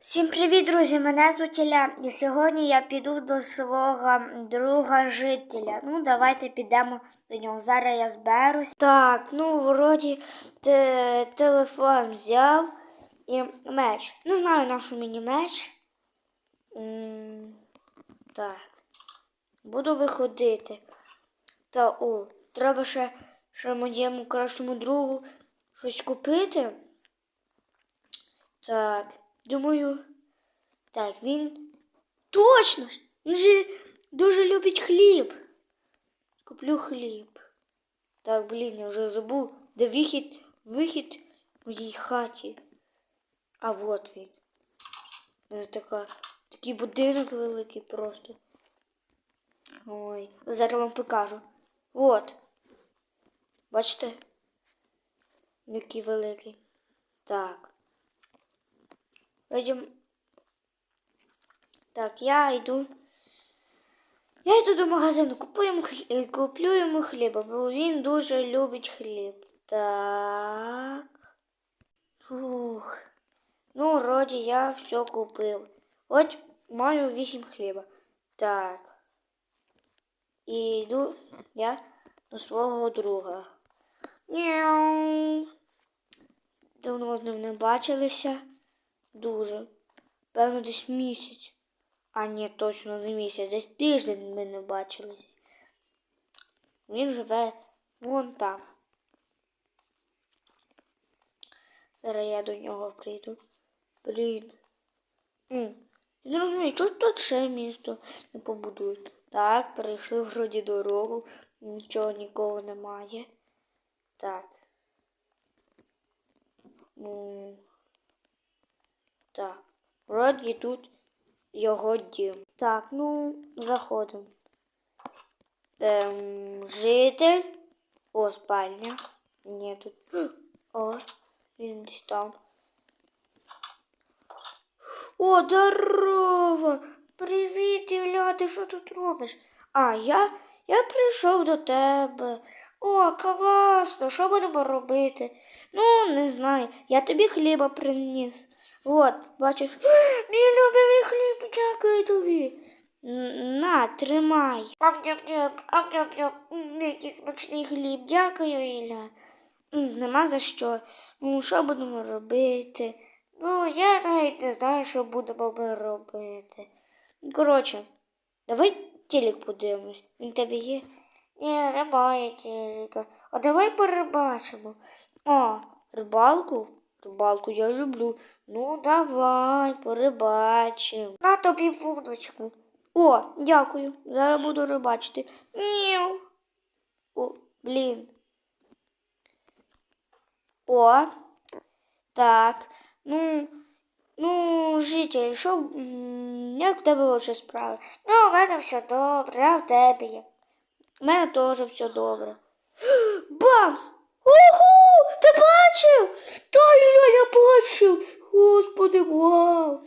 Всім привіт, друзі! Мене звуть Ілля. І сьогодні я піду до свого друга жителя. Ну, давайте підемо до нього. Зараз я зберусь. Так, ну, вроді те- телефон взяв і меч. Не знаю, нашу мені меч. Так. Буду виходити. Та о, треба ще, ще моєму кращому другу щось купити. Так, думаю. Так, він. Точно! Він же дуже любить хліб. Куплю хліб. Так, блін, я вже забув, де вихід, вихід в моїй хаті. А от він. Це така, такий будинок великий просто. Ой, зараз вам покажу. От. Бачите? Який великий. Так. Пойдем. Так, я йду. Я йду до магазину, купуємо хлі... куплю йому хліба, бо він дуже любить хліб. Так. Фух. Ну, вроді я все купив. От маю вісім хліба. Так. І йду я до свого друга. Няу. Давно з ним не бачилися. Дуже. Певно, десь місяць. А ні, точно не місяць, десь тиждень ми не бачилися. Він живе вон там. Зараз я до нього прийду. Блін. Я не розумію, чого тут ще місто не побудують. Так, перейшли вроді дорогу, нічого нікого немає. Так. Ну. Так. Вроді тут його дім. Так, ну, заходимо. Ем, житель. О, спальня. Ні, тут. О, він десь там. О, здорово! Привіт, Ілля, ти що тут робиш? А, я, я прийшов до тебе. О, класно, що будемо робити? Ну, не знаю. Я тобі хліба приніс. От, бачиш, мій любимий хліб, дякую тобі. На, тримай. Який смачний хліб, дякую, Ілля. Нема за що. Ну, що будемо робити? Ну, я навіть не знаю, що будемо ми робити. Коротше, давай телек подивимось. Він тебе є? Ні, немає телека. А давай порибачимо. О, рибалку? Рибалку я люблю. Ну, давай, порибачимо. На тобі вудочку. О, дякую. Зараз буду рибачити. Ніу. О, блін. О, так. Ну, ну, житель, що, як в тебе лише справи? Ну, у мене все добре, а в тебе як? У мене теж все добре. Бамс! Ого! Ти бачив? Та я бачив. Господи, вау.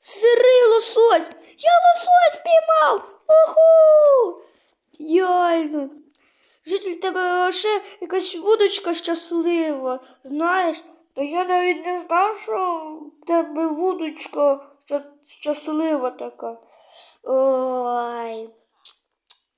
Сирий лосось! Я лосось піймав! Ого! Реально. Житель тебе ще якась вудочка щаслива, знаєш? Та я навіть не знав, що в тебе вудочка щаслива така. Ой.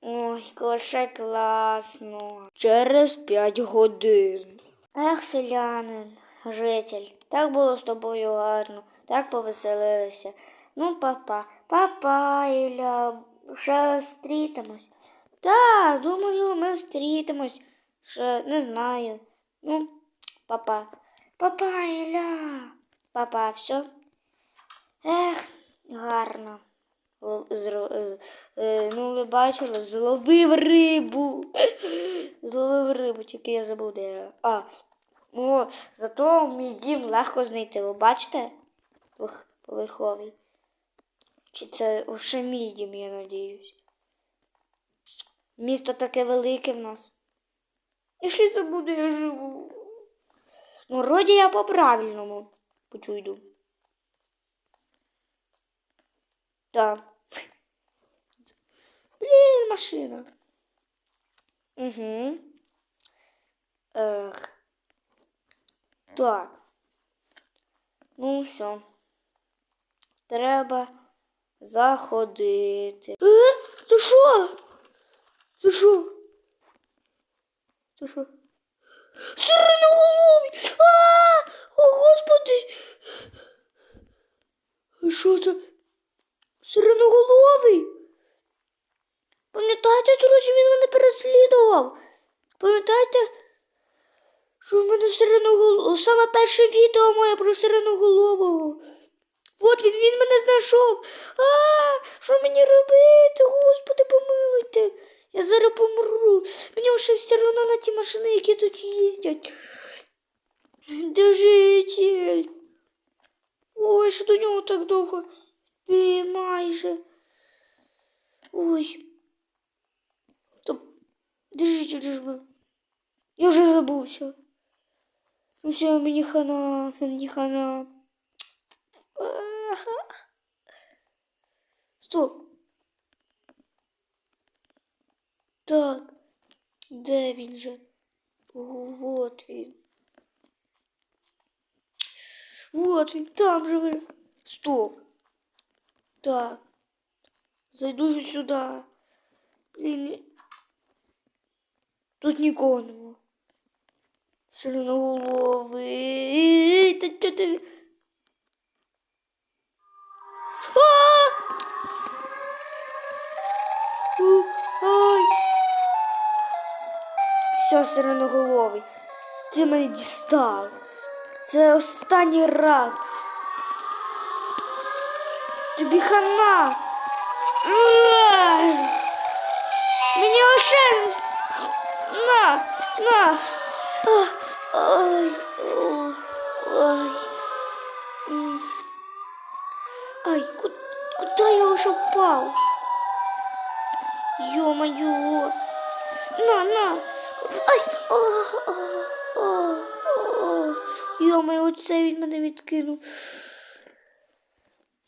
Ой, лише класно. Через п'ять годин. Ех, селянин, житель, так було з тобою гарно, так повеселилися. Ну, папа, папа, Ілля, ще зустрітимось. Так, думаю, ми зустрітимось. Ще не знаю. Ну, папа. Папа, Ілля. Папа, все. Ех, гарно. Е, Ну, ви бачили, зловив рибу. Зловив рибу, тільки я забув, де. А, о, зато мій дім легко знайти. Ви бачите? Поверховий. Чи це ще мій дім, я надіюсь. Місто таке велике в нас. І ще й забуду, я живу. Ну, вроді я по правильному путю йду. Так. Блін, машина. Угу. Ех. Так. Ну, все. треба заходити. Е? Це що? Це що? Це що? Сиреноголові! А! О, Господи! Що це? Сиреноголовий? Пам'ятаєте, друзі, він мене переслідував? Пам'ятаєте, що в мене Саме перше відео моє про сиреноголового. От він, він мене знайшов. А, що мені робити? Господи, помилуйте. Я зараз помру. Мені вже все одно на ті машини, які тут їздять. Де житель? Ой, що до нього так довго? Ти майже. Ой. Стоп. Де житель? Я вже забувся. Ну все, мені хана, мені хана. Ага. Стоп. Так. Де він же? Вот він. Вот він, там же ви. Стоп. Так. Зайду сюди. Блін. Тут нікого нема. Сиреноголовий. Та ти? Все, сиреноголовий. Ти мене дістав. Це останній раз. Тобі хана. Мені лише на, на. А, Ай, о, ай. М. Ай, ку- куда я уже упал? Ё-моё. На, на. Ай, а, а, а, а. Ё-моё, оце він мене відкинув.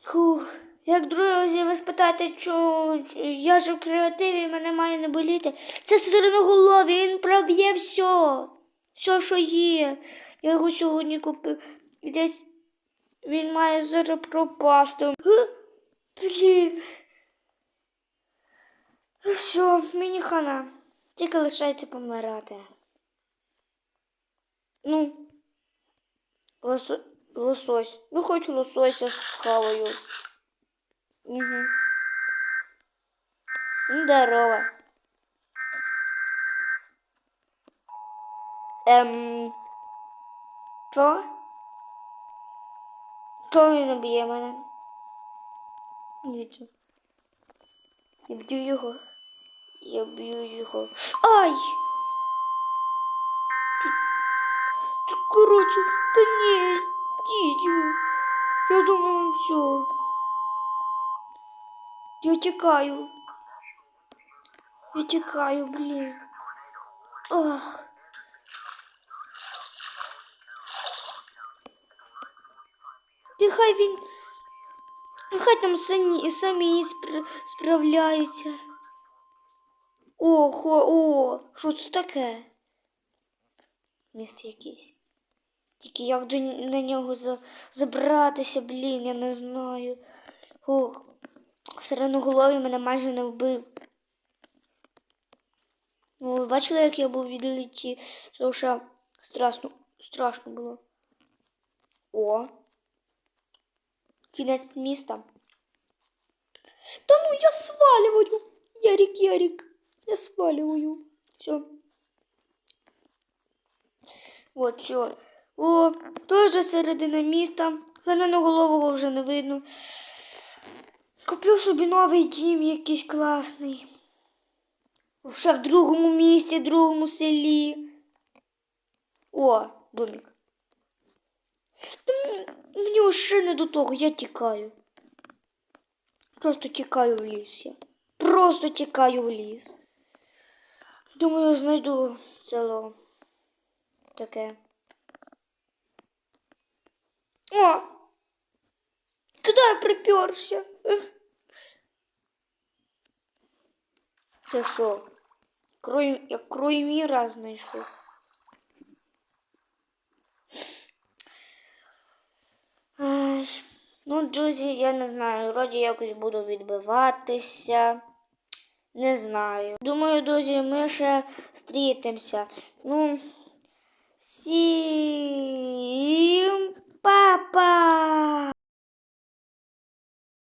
Фух. Як друзі, ви спитаєте, що я ж в креативі, мене має не боліти. Це сиреноголові, він проб'є все. Все, що є. Я його сьогодні купив. І десь він має зараз пропасти. Блін. Все, мені хана. Тільки лишається помирати. Ну. Лосо... Лосось. Ну, хочу лосося з хавою. Угу. Здорово. Ем. Що? Чого він не б'є мене? Дивіться. Я б'ю його. Я б'ю його. Ай! Тут, коротше, та ні, дідю. Я думаю, все. Я тікаю. Я тікаю, блін. Ах. Ти хай він. Хай там самі, самі спр... справляються. Охо, о, що це таке? Місце якесь. Тільки як до на нього за... забратися, блін, я не знаю. Ох, сиреноголовий мене майже не вбив. Ну, ви бачили, як я був відліті, що страшно, страшно було. О. Кінець міста. Та ну я сваливаю. Ярик, Ярик. Я сваливаю. Все. Вот, все. О, тоже середина міста. Зеленоголового вже не видно. Куплю собі новий дім якийсь класний. Ще в другому місті, в другому селі. О, домик. Та мені ще не до того, я тікаю. Просто тікаю в ліс я. Просто тікаю в ліс. Думаю, знайду село. Таке. О! Куди я приперся? Це що? Крой... Я крой міра знайшов. Ну, друзі, я не знаю. Вроді якось буду відбиватися. Не знаю. Думаю, друзі, ми ще зустрітимося. Ну, всім па-па!